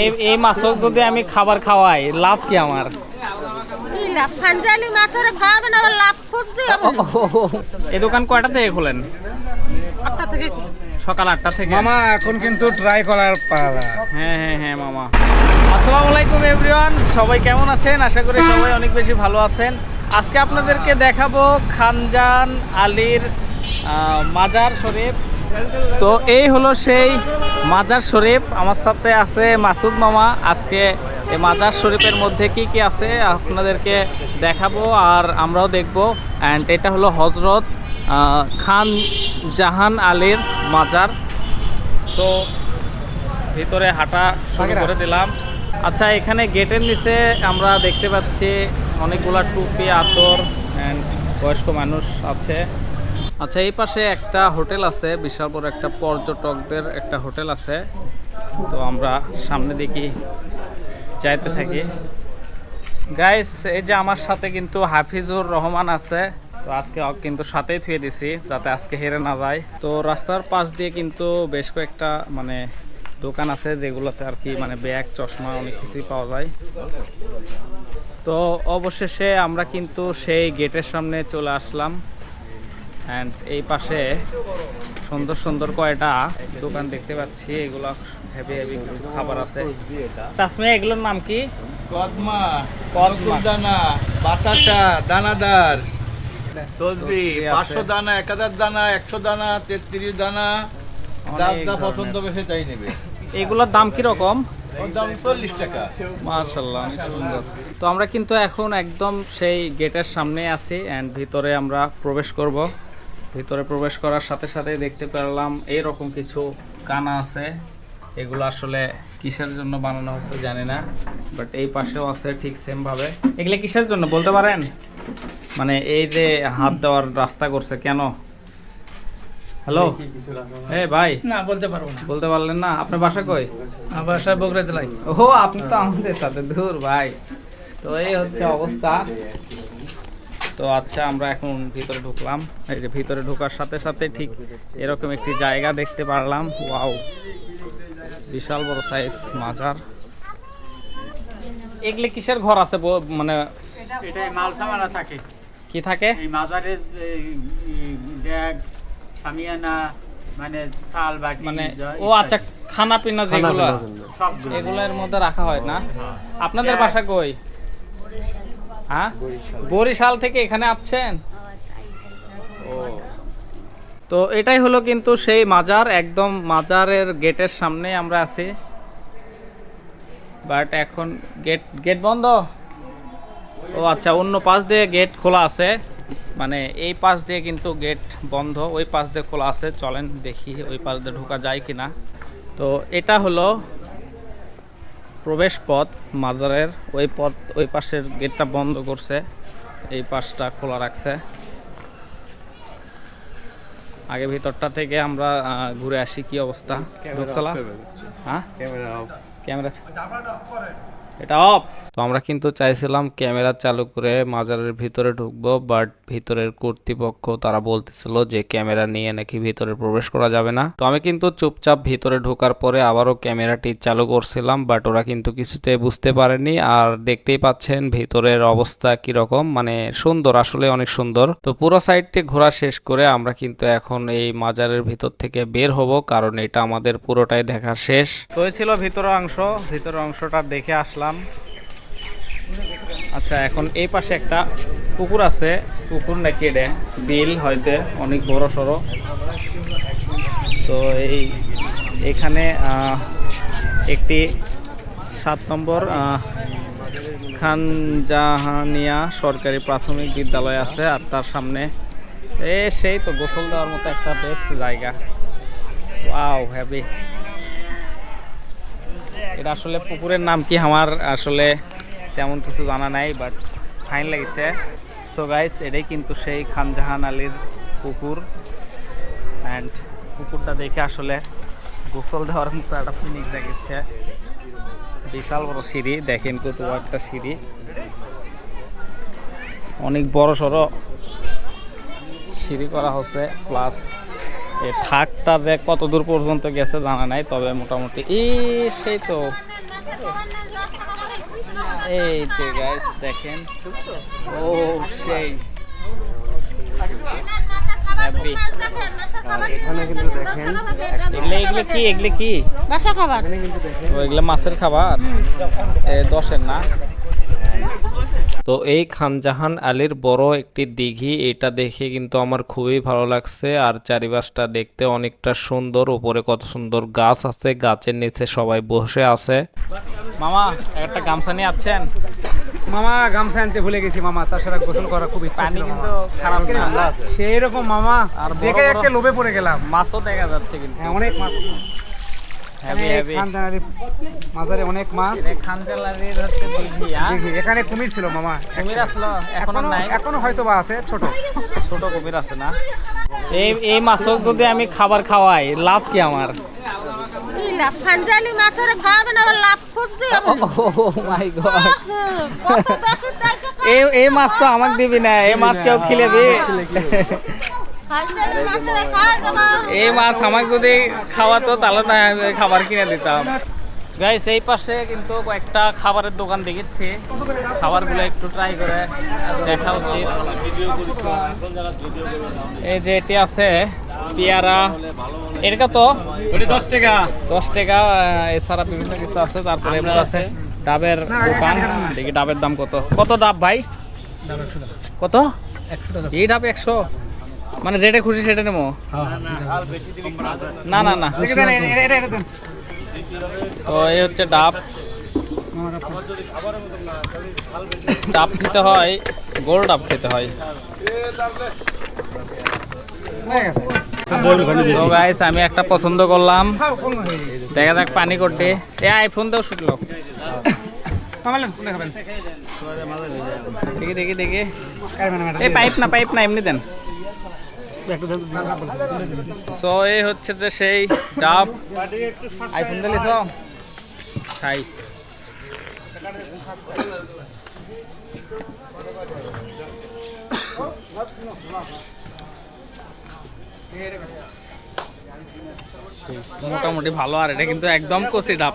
এই এই মাছক যদি আমি খাবার খাওয়াই লাভ কি আমার? এই দোকান কয়টা থেকে খোলেন? থেকে। সকাল আটটা থেকে? মামা এখন কিন্তু ট্রাই করার পালা। হ্যাঁ হ্যাঁ হ্যাঁ মামা। আসসালামু আলাইকুম এভরিওয়ান সবাই কেমন আছেন? আশা করি সবাই অনেক বেশি ভালো আছেন। আজকে আপনাদেরকে দেখাবো খানজান আলীর মাজার শরীফ। তো এই হলো সেই মাজার শরীফ। আমার সাথে আছে মাসুদ মামা। আজকে এই মাজার শরীফের মধ্যে কি কি আছে আপনাদেরকে দেখাবো আর আমরাও দেখব। অ্যান্ড এটা হলো হজরত খান জাহান আলীর মাজার। সো ভিতরে হাঁটা শুরু করে দিলাম। আচ্ছা এখানে গেটের নিচে আমরা দেখতে পাচ্ছি অনেকগুলা টুপি আতর অ্যান্ড বয়স্ক মানুষ আছে। আচ্ছা এই পাশে একটা হোটেল আছে, বিশাল বড় একটা পর্যটকদের একটা হোটেল আছে। তো আমরা সামনে দেখি, যাইতে থাকি। গাইস এই যে আমার সাথে কিন্তু হাফিজুর রহমান আছে। তো আজকে কিন্তু সাথেই থুয়ে দিছি, যাতে আজকে হেরে না যায়। তো রাস্তার পাশ দিয়ে কিন্তু বেশ কয়েকটা মানে দোকান আছে, যেগুলোতে আর কি মানে ব্যাগ, চশমা, অনেক কিছুই পাওয়া যায়। তো অবশেষে আমরা কিন্তু সেই গেটের সামনে চলে আসলাম। অ্যান্ড এই পাশে সুন্দর সুন্দর কয়টা দোকান দেখতে পাচ্ছি। এগুলো হেভি হেভি খাবার আছে। চাষমিয়া এগুলোর নাম কি? কদমা। দানা বাতাসা দানাদার তসবি পাঁচশো দানা এক হাজার দানা একশো দানা তেত্রিশ দানা। যার যা পছন্দ হবে সেটাই নেবে। এগুলোর দাম কি রকম? ওর চল্লিশ টাকা। মার্শাল্লাহ সুন্দর তো আমরা কিন্তু এখন একদম সেই গেটের সামনে আছি। অ্যান্ড ভিতরে আমরা প্রবেশ করব। ভিতরে প্রবেশ করার সাথে সাথে দেখতে পেলাম এইরকম কিছু কানা আছে। এগুলো আসলে কিসের জন্য বানানো হয়েছে জানি না বাট এই পাশেও আছে ঠিক সেম ভাবে এগুলো কিসের জন্য বলতে পারেন? মানে এই যে হাত দেওয়ার রাস্তা করছে কেন? হ্যালো এ ভাই। না বলতে পারব না। বলতে পারলেন না? আপনার বাসা কই? আমার বাসা বগুড়া জেলায়। ও আপনি তো আমাদের সাথে দূর ভাই। তো এই হচ্ছে অবস্থা। তো আচ্ছা আমরা এখন ভিতরে ঢুকলাম। এই যে ভিতরে ঢোকার সাথে সাথে ঠিক এরকম একটি জায়গা দেখতে পারলাম। ওয়াও বিশাল বড় সাইজ মাজার। এগুলি কিসের ঘর আছে মানে এটাই মাল সামানা থাকে। কি থাকে? এই মাজারের ব্যাগ সামিয়ানা মানে থাল বাটি মানে ও আচ্ছা খানা পিনা যেগুলো। এগুলোর মধ্যে রাখা হয় না? আপনাদের বাসা কই? হ্যাঁ? বরিশাল থেকে এখানে আসছেন? ও। তো এটাই হলো কিন্তু সেই মাজার, একদম মাজারের গেটের সামনে আমরা আছি। বাট এখন গেট গেট বন্ধ। ও আচ্ছা অন্য পাশ দিয়ে গেট খোলা আছে। মানে এই পাশ দিয়ে কিন্তু গেট বন্ধ, ওই পাশ দিয়ে খোলা আছে। চলেন দেখি ওই পাশ দিয়ে ঢোকা যায় কিনা। তো এটা হলো প্রবেশ পথ মাদারের ওই পথ ওই পাশের গেটটা বন্ধ করছে এই পাশটা খোলা রাখছে। আগে ভিতরটা থেকে আমরা ঘুরে আসি কি অবস্থা। ক্যামেরা হ্যাঁ? ক্যামেরা এটা অফ তো আমরা কিন্তু চাইছিলাম ক্যামেরা চালু করে মাজারের ভিতরে ঢুকবো বাট ভিতরের কর্তৃপক্ষ তারা বলতেছিল যে ক্যামেরা নিয়ে নাকি ভিতরে প্রবেশ করা যাবে না। তো আমি কিন্তু চুপচাপ ভিতরে ঢোকার পরে আবারও ক্যামেরাটি চালু করছিলাম বাট ওরা কিন্তু কিছুতে বুঝতে পারেনি। আর দেখতেই পাচ্ছেন ভিতরের অবস্থা কীরকম মানে সুন্দর আসলে অনেক সুন্দর। তো পুরো সাইডটি ঘোরা শেষ করে আমরা কিন্তু এখন এই মাজারের ভিতর থেকে বের হব কারণ এটা আমাদের পুরোটাই দেখা শেষ। তো এই ছিল ভিতরের অংশ। ভিতরের অংশটা দেখে আসলাম। আচ্ছা এখন এই পাশে একটা পুকুর আছে। পুকুর নাকি এটা? বিল হয়তো, অনেক বড় সড়ো। তো এই, এখানে একটি সাত নম্বর খানজাহানিয়া সরকারি প্রাথমিক বিদ্যালয় আছে আর তার সামনে। এ, সেই তো গোসল দেওয়ার মতো একটা বেস্ট জায়গা। ওয়াও হ্যাপি এটা আসলে পুকুরের নাম কি আমার আসলে তেমন কিছু জানা নাই বাট ফাইন লেগেছে। সো গাইস এটাই কিন্তু সেই খানজাহান আলীর পুকুর। অ্যান্ড পুকুরটা দেখে আসলে গোসল দেওয়ার মতো একটা ফিলিংস লাগছে বিশাল বড় সিঁড়ি, দেখেন কত একটা সিঁড়ি। অনেক বড় সড়ো সিঁড়ি করা হচ্ছে প্লাস থাকটা যে কত দূর পর্যন্ত গেছে জানা নাই তবে মোটামুটি এই সেই তো। এই যে গাইস দেখেন। ও সেই। এগুলো কি এগুলো কি? খাবার। এগুলো মাছের খাবার? এ দশের না? তো এই খানজাহান আলীর বড় একটি দিঘি এটা দেখে কিন্তু আমার খুবই ভালো লাগছে। আর চারিপাশটা দেখতে অনেকটা সুন্দর উপরে কত সুন্দর গাছ আছে গাছের নিচে সবাই বসে আছে। মামা একটা গামছা নিয়ে আছেন মামা গামছা আনতে ভুলে গেছি মামা তার সাথে গোসল করা খুব ইচ্ছা পানি ছিল কিন্তু মামা। খারাপ ঠান্ডা আছে। সেই রকম মামা আর আর দেখে একটা লোভে পড়ে গেলাম। মাছও দেখা যাচ্ছে কিন্তু। হ্যাঁ অনেক মাছ। অনেক মাছ। হ্যাঁ? এখানে কুমির ছিল মামা। কুমির আসলো এখনও এখনও নাই। এখনও হয়তো বা আছে ছোট। ছোট কুমির আছে না? এই এই মাছক যদি আমি খাবার খাওয়াই লাভ কি আমার? কত দশের দশে এই এই মাছ তো আমাকে দিবি না এই মাছ কেউ খিলে। এই মাছ আমাকে যদি খাওয়াতো তাহলে না আমি খাবার কিনে দিতাম। গাইস এই পাশে কিন্তু কয়েকটা খাবারের দোকান দেখেছি খাবারগুলো একটু ট্রাই করে দেখা উচিত। এই যে এটি আছে পেয়ারা। এর কত? দশ টাকা। দশ টাকা এছাড়া বিভিন্ন কিছু আছে। তারপরে এবার আছে ডাবের দোকান। দেখি ডাবের দাম কত। কত ডাব ভাই? কত? এই ডাব একশো। মানে যেটা খুশি সেটা নেব? না না না। তো এই হচ্ছে ডাব। ডাব খেতে হয় গোল ডাব খেতে হয়। তো গাইস আমি একটা পছন্দ করলাম? দেখা যাক পানি করতে। এ আইফোন দেও শুটলো পাইপ না পাইপ না, এমনি দেন। হচ্ছে যে সেই ডাব। আইফোন মোটামুটি ভালো, আর এটা কিন্তু একদম কচি ডাব।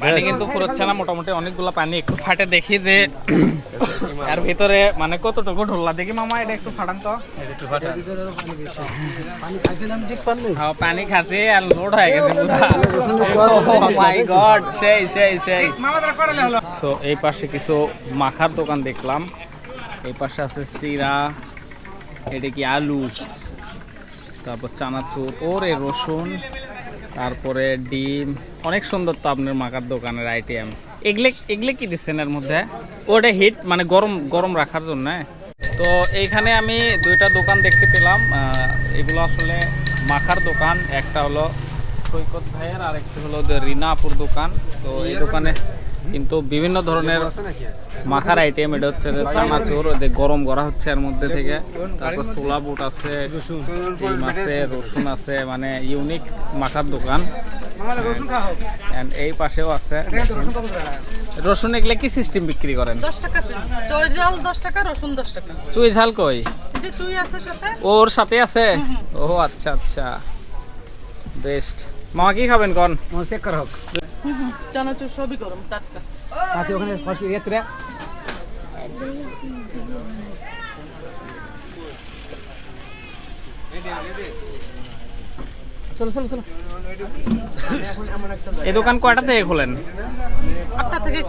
পানি কিন্তু ফুরোচ্ছে না মোটামুটি অনেকগুলো পানি একটু ফাটে দেখি যে এর ভিতরে মানে কতটুকু ঢোল্লা দেখি মামা এটা একটু ফাটান তো। হ্যাঁ, পানি খাচ্ছি আর লোড হয়ে গেছে মাই গড সেই সেই সেই। মামা তারা করালে হলো। সো এই পাশে কিছু মাখার দোকান দেখলাম। এই পাশে আছে চিরা এটা কি আলু? তারপর চানাচুর ওরে রসুন। তারপরে ডিম, অনেক সুন্দর তো আপনার মাকার দোকানের আইটেম এগলে এগুলো কি দিচ্ছেন এর মধ্যে? ওটা হিট মানে গরম গরম রাখার জন্য। তো এইখানে আমি দুইটা দোকান দেখতে পেলাম। এগুলো আসলে মাখার দোকান। একটা হলো সৈকত ভাইয়ের আর একটি হলো রিনাপুর দোকান। তো এই দোকানে কিন্তু বিভিন্ন ধরনের মাখার আইটেম এটা হচ্ছে যে চানাচুর যে গরম করা হচ্ছে এর মধ্যে থেকে। তারপর ছোলা বুট আছে ডিম আছে রসুন আছে মানে ইউনিক মাখার দোকান। এই পাশেও আছে রসুন এগুলো কি সিস্টেম বিক্রি করেন? চই জল দশ টাকা রসুন দশ টাকা। চুই ঝাল কই? ওর সাথে আছে? ও আচ্ছা আচ্ছা। বেস্ট মামা কি খাবেন কন? চেক করা হোক। চানাচুর সবই গরম টাটকা পাশে ওখানে ফসি ইয়ে তুলে। চলো চলো চলো। এই দোকান কয়টা থেকে খোলেন? আটটা থেকে।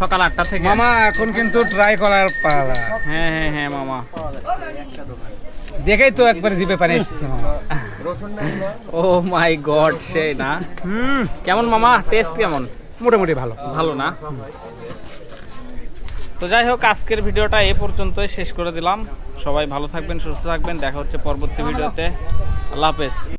সকাল আটটা থেকে। মামা এখন কিন্তু ট্রাই করার পালা। হ্যাঁ হ্যাঁ হ্যাঁ মামা। দেখেই তো একবারে এসেছে মামা। ও মাই গড সেই না? হুম। কেমন মামা? টেস্ট কেমন? মোটামুটি ভালো। ভালো না? তো যাই হোক আজকের ভিডিওটা এ পর্যন্তই শেষ করে দিলাম। সবাই ভালো থাকবেন সুস্থ থাকবেন। দেখা হচ্ছে পরবর্তী ভিডিওতে। আল্লাহ হাফেজ।